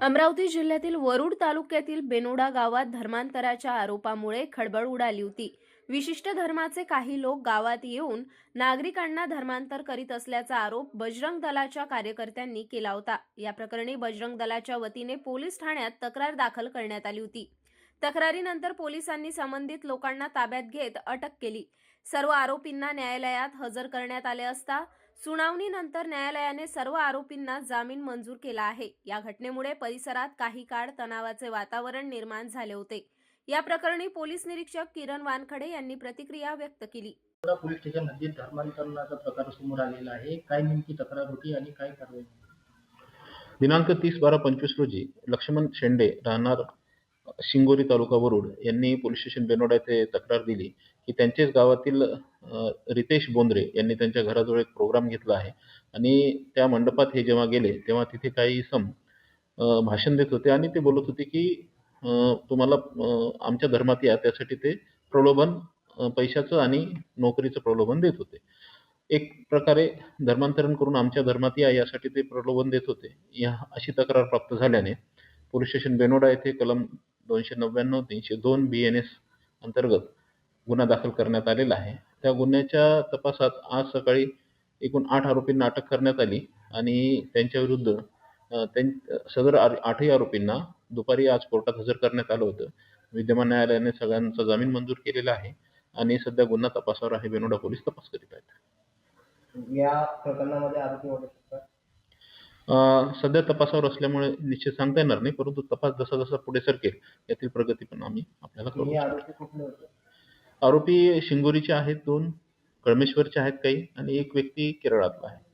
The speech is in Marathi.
अमरावती जिल्ह्यातील वरुड तालुक्यातील बेनोडा गावात धर्मांतराच्या आरोपामुळे खळबळ उडाली होती. विशिष्ट धर्माचे काही लोक गावात येऊन नागरिकांना धर्मांतर करीत असल्याचा आरोप बजरंग दलाच्या कार्यकर्त्यांनी केला होता. या प्रकरणी बजरंग दलाच्या वतीने पोलीस ठाण्यात तक्रार दाखल करण्यात आली होती. तक्रारीनंतर पोलिसांनी संबंधित लोकांना ताब्यात घेत अटक केली. सर्व आरोपींना न्यायालयात हजर करण्यात आले असता सुनावणीनंतर न्यायालयाने सर्व आरोपींना जामीन मंजूर केला आहे. या घटनेमुळे परिसरात काही काळ तणावाचे वातावरण निर्माण झाले होते. या प्रकरणी पोलीस निरीक्षक किरण वानखडे यांनी प्रतिक्रिया व्यक्त केली. पोलीस स्टेशन हद्दीत धर्मांतरणाचा प्रकार समोर आलेला आहे. काय नेमकी तक्रार होती आणि काय कारवाई? दिनांक तीस बारा पंचवीस रोजी लक्ष्मण शेंडे राहणार शिंगोरी तालुका वरुड यांनी पोलीस स्टेशन बेनोडा येथे तक्रार दिली की त्यांचेच गावातील रितेश बोंद्रे यांनी त्यांच्या घराजवळ एक प्रोग्राम घेतला आहे. आणि त्या मंडपात हे जेव्हा गेले तेव्हा तिथे काही इसम भाषण देत होते आणि ते बोलत होते की तुम्हाला आमच्या धर्मात या त्यासाठी ते प्रलोभन पैशाचं आणि नोकरीचं प्रलोभन देत होते. एक प्रकारे धर्मांतरण करून आमच्या धर्मात या यासाठी ते प्रलोभन देत होते. या अशी तक्रार प्राप्त झाल्याने पोलीस स्टेशन बेनोडा येथे कलम दोनशे नव्याण्णव तीनशे दोन बी एन एस अंतर्गत गुन्हा दाखल करण्यात आलेला आहे. त्या गुन्ह्याच्या तपासात आज सकाळी एकूण आठ आरोपींना अटक करण्यात आली आणि त्यांच्या विरुद्ध त्यां सदर आठही आरोपींना दुपारी आज कोर्टात हजर करण्यात आलं होतं. विद्यमान न्यायालयाने सगळ्यांचा जामीन मंजूर केलेला आहे आणि सध्या गुन्हा तपासावर आहे. बेनोडा पोलीस तपास करीत आहेत. या प्रकरणामध्ये आरोपी सध्या तपासावर असल्यामुळे निश्चित सांगता येणार नाही परंतु तपास जसा जसा पुढे सरकेल यातील प्रगती पण आम्ही आपल्याला करू आरोपी शिंगोरीचे आहेत दोन कळमेश्वरचे आहेत काही आणि एक व्यक्ती केरळातला आहे.